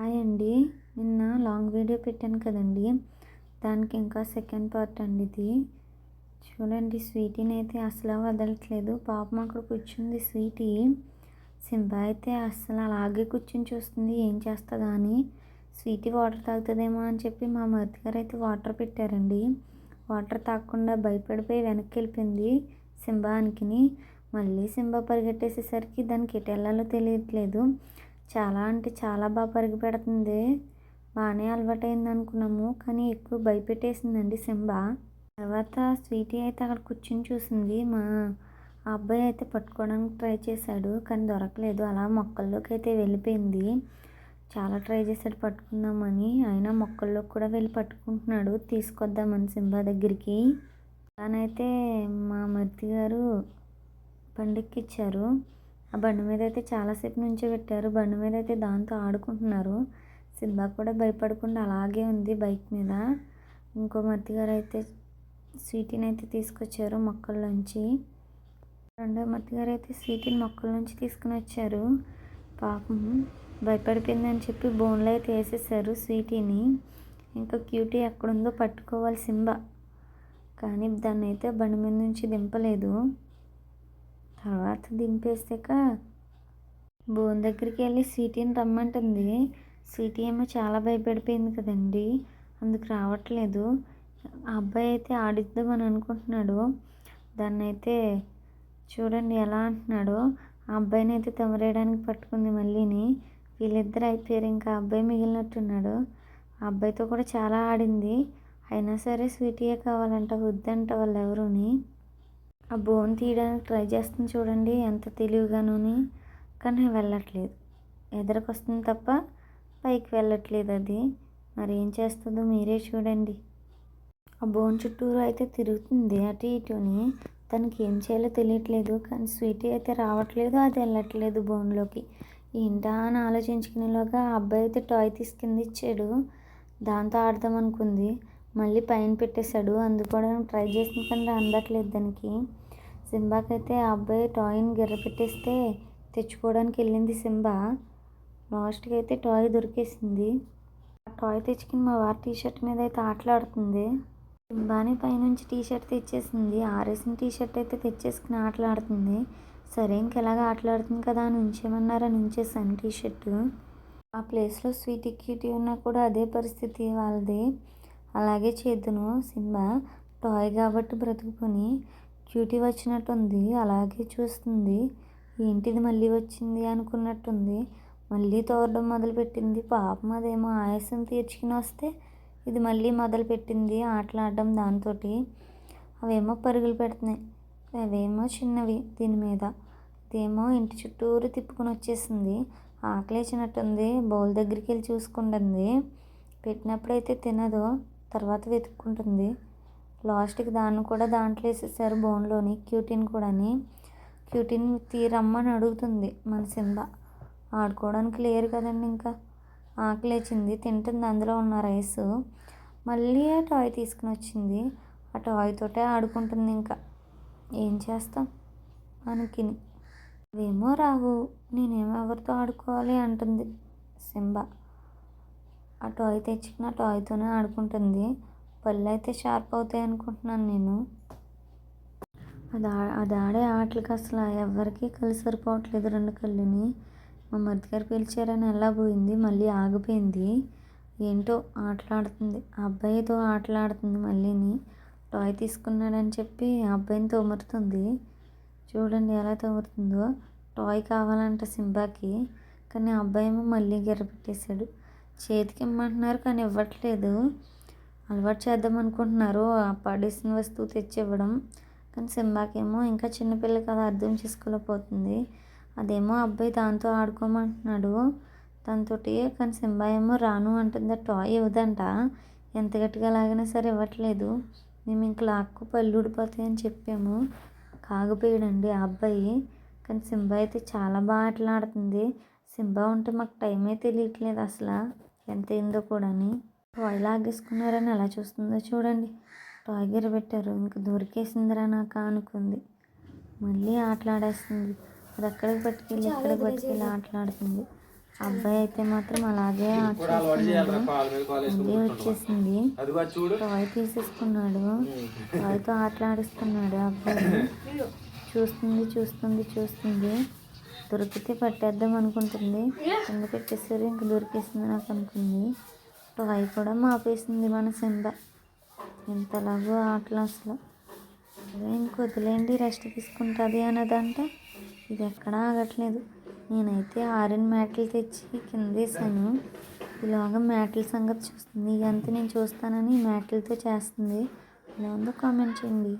Hi అండి. నిన్న long video పెట్టాను కదండి. దానికి ఇంకా సెకండ్ పార్ట్ అండి ఇది. చూడండి స్వీటీని అయితే అసలు వదలట్లేదు. పాపం అక్కడ కూర్చుంది స్వీటీ. సింబా అయితే అసలు అలాగే కూర్చుని చూస్తుంది. ఏం చేస్తుందా అని. స్వీటీ వాటర్ తాగుతుందేమో అని చెప్పి మా మరిది గారు అయితే వాటర్ పెట్టారండి. వాటర్ తాగకుండా భయపడిపోయి వెనక్కి వెళ్ళిపోయింది సింబా అనికిని. మళ్ళీ సింబా పరిగెట్టేసేసరికి దానికి ఎటు వెళ్ళాలో తెలియట్లేదు. చాలా అంటే చాలా బాగా పరుగు పెడుతుంది. బాగానే అలవాటైంది అనుకున్నాము కానీ ఎక్కువ భయపెట్టేసిందండి సింబా. తర్వాత స్వీటీ అయితే అక్కడ కూర్చుని చూసింది. మా ఆ అబ్బాయి అయితే పట్టుకోవడానికి ట్రై చేశాడు కానీ దొరకలేదు. అలా మొక్కల్లోకి అయితే వెళ్ళిపోయింది. చాలా ట్రై చేశాడు పట్టుకుందామని. అయినా మొక్కల్లోకి కూడా వెళ్ళి పట్టుకుంటున్నాడు. తీసుకొద్దామని సింబా దగ్గరికి. తనైతే మా మరిది గారు బండిక్కిచ్చారు ఆ బండి మీద అయితే చాలాసేపు నుంచే పెట్టారు. బండి మీద అయితే దాంతో ఆడుకుంటున్నారు. సింబా కూడా భయపడకుండా అలాగే ఉంది బైక్ మీద. ఇంకో మరిది గారు అయితే స్వీటీని అయితే తీసుకొచ్చారు మొక్కల్లోంచి రెండో మరిది గారు అయితే స్వీటీని మొక్కల్లోంచి నుంచి తీసుకుని వచ్చారు. పాపం భయపడిపోయిందని చెప్పి బోన్లో అయితే వేసేసారు స్వీటీని ఇంకా క్యూటీ ఎక్కడుందో పట్టుకోవాలి సింబ. కానీ దాన్ని అయితే బండి మీద నుంచి దింపలేదు. తర్వాత దింపేసాక బోన్ దగ్గరికి వెళ్ళి స్వీటీని రమ్మంటుంది. స్వీటీ ఏమో చాలా భయపడిపోయింది కదండి. అందుకు రావట్లేదు. ఆ అబ్బాయి అయితే ఆడిద్దామని అనుకుంటున్నాడు. దాన్ని అయితే చూడండి ఎలా అంటున్నాడో. ఆ అబ్బాయిని అయితే తమరేయడానికి పట్టుకుంది మళ్ళీని. వీళ్ళిద్దరు అయిపోయారు. ఇంకా అబ్బాయి మిగిలినట్టున్నాడు. ఆ అబ్బాయితో కూడా చాలా ఆడింది. అయినా సరే స్వీటీయే కావాలంట వద్దంట వాళ్ళు ఎవరుని. ఆ బోన్ తీయడానికి ట్రై చేస్తుంది చూడండి ఎంత తెలివిగానూని. కానీ వెళ్ళట్లేదు. ఎదరికి తప్ప పైకి వెళ్ళట్లేదు అది. మరి ఏం చేస్తుందో మీరే చూడండి. ఆ బోన్ చుట్టూరు అయితే తిరుగుతుంది అటు ఇటుని. తనకి ఏం చేయాలో తెలియట్లేదు. కానీ స్వీటీ అయితే రావట్లేదు అది వెళ్ళట్లేదు బోన్లోకి. ఏంటా అని ఆలోచించుకునేలోగా ఆ అబ్బాయి అయితే టాయ్ తీసుకుంది ఇచ్చాడు. దాంతో ఆడదాం అనుకుంది. మళ్ళీ పైన పెట్టేశాడు. అందుకోవడానికి ట్రై చేసిన కానీ అందట్లేదు దానికి. సింబాకైతే ఆ అబ్బాయి టాయ్ని గిర్ర పెట్టేస్తే తెచ్చుకోవడానికి వెళ్ళింది సింబా. లాస్ట్కి అయితే టాయ్ దొరికేసింది. ఆ టాయ్ తెచ్చుకుని మా వారి టీషర్ట్ మీద అయితే ఆటలాడుతుంది. సింబాని పైనుంచి టీషర్ట్ తెచ్చేసింది. ఆరేసిన టీషర్ట్ అయితే తెచ్చేసుకుని ఆటలాడుతుంది. సరే ఇంకెలాగ ఆటలాడుతుంది కదా అని ఉంచేమన్నారని ఉంచేసాను టీషర్టు. ఆ ప్లేస్లో స్వీట్ క్యూటీ ఉన్నా కూడా అదే పరిస్థితి వాళ్ళది. అలాగే చేద్దును సినిమా టాయ్ కాబట్టి బ్రతుకుని క్యూటీ వచ్చినట్టుంది అలాగే చూస్తుంది. ఏంటిది మళ్ళీ వచ్చింది అనుకున్నట్టుంది. మళ్ళీ తోరడం మొదలుపెట్టింది. పాపం అదేమో ఆయాసం తీర్చుకుని వస్తే ఇది మళ్ళీ మొదలుపెట్టింది ఆటలాడడం దాంతో అవేమో పరుగులు పెడుతున్నాయి. అవేమో చిన్నవి దీని మీద. ఇదేమో ఇంటి చుట్టూరు తిప్పుకొని వచ్చేసింది. ఆకలేసినట్టుంది. బౌల్ దగ్గరికి వెళ్ళి చూసుకుంటుంది. పెట్టినప్పుడైతే తినదు. తర్వాత వెతుక్కుంటుంది. లాస్ట్కి దాన్ని కూడా దాంట్లో వేసేసారు బోన్లోని క్యూటీని కూడాని. క్యూటీని తీరమ్మని అడుగుతుంది మన సింబ. ఆడుకోవడానికి లేరు కదండి ఇంకా. ఆకలేచింది. తింటుంది. అందులో ఉన్న రైస్. మళ్ళీ ఆ టాయ్ తీసుకుని వచ్చింది. ఆ టాయ్ తోటే ఆడుకుంటుంది ఇంకా. ఏం చేస్తాం? మనకి అవేమో రావు నేనేమో ఎవరితో ఆడుకోవాలి? అంటుంది సింబా. ఆ టాయ్ తెచ్చుకున్న టాయ్తోనే ఆడుకుంటుంది. పళ్ళు అయితే షార్ప్ అవుతాయి అనుకుంటున్నాను నేను. అది అది ఆడే ఆటలకి అసలు ఎవరికి కలిసి సరిపోవట్లేదు రెండు కళ్ళుని. మా మరిది గారు పిలిచారని ఎలా పోయింది మళ్ళీ ఆగిపోయింది. ఏంటో ఆటలాడుతుంది. ఆ అబ్బాయితో ఆటలాడుతుంది మళ్ళీని. టాయ్ తీసుకున్నాడని చెప్పి ఆ అబ్బాయిని తోమురుతుంది. చూడండి ఎలా తోమురుతుందో. టాయ్ కావాలంట సింబాకి కానీ ఆ అబ్బాయి ఏమో మళ్ళీ గిర్ర పెట్టేశాడు చేతికి ఇమ్మంటున్నారు కానీ ఇవ్వట్లేదు. అలవాటు చేద్దాం అనుకుంటున్నారు. ఆ పడేసిన వస్తువు తెచ్చి ఇవ్వడం కానీ సింబాకేమో ఇంకా చిన్నపిల్ల కదా అర్థం చేసుకోలేకపోతుంది. అదేమో అబ్బాయి దాంతో ఆడుకోమంటున్నాడు. తనతోటి కానీ సింబా ఏమో రాను అంటుంది. టాయ్ ఇవ్వదంట. ఎంత గట్టిగా లాగినా సరే ఇవ్వట్లేదు. మేము ఇంక లాక్కు పళ్ళు ఊడిపోతాయి అని చెప్పాము. కాగిపోయాడండి ఆ అబ్బాయి. కానీ సింబా అయితే చాలా బాగా ఆటలాడుతుంది. సింబా ఉంటే మాకు టైమే తెలియట్లేదు అసలు. ఎంత అయిందో కూడాని. టాయ్ లాగేసుకున్నారని ఎలా చూస్తుందో చూడండి. టాయ్ గిర పెట్టారు. ఇంక దొరికేసిందిరా నాకు అనుకుంది. మళ్ళీ ఆటలాడేస్తుంది. అది అక్కడికి పట్టుకెళ్ళి ఇక్కడికి పట్టుకెళ్ళి ఆటలాడుతుంది. అబ్బాయి అయితే మాత్రం అలాగే వచ్చేసింది. టాయ్ తీసేసుకున్నాడు. టాయ్తో ఆటలాడిస్తున్నాడు ఆ అబ్బాయి. చూస్తుంది చూస్తుంది చూస్తుంది. దొరికితే పట్టేద్దాం అనుకుంటుంది. కింద పెట్టేసరి ఇంక దొరికేసింది నాకు అనుకుంది. టాయ్ కూడా మాపేసింది మన సింద. ఇంతలాగో ఆటలు అసలు. అదే ఇంక వదిలేండి రెస్ట్ తీసుకుంటుంది అన్నదంటే. ఇది ఎక్కడా ఆగట్లేదు. నేనైతే ఆరిన మ్యాట్లు తెచ్చి కింద వేసాను ఇలాగ మ్యాట్ల సంగతి చూస్తుంది. ఇదంతా నేను చూస్తానని మ్యాట్లతో చేస్తుంది. ఇలా ఉందో కామెంట్ చేయండి.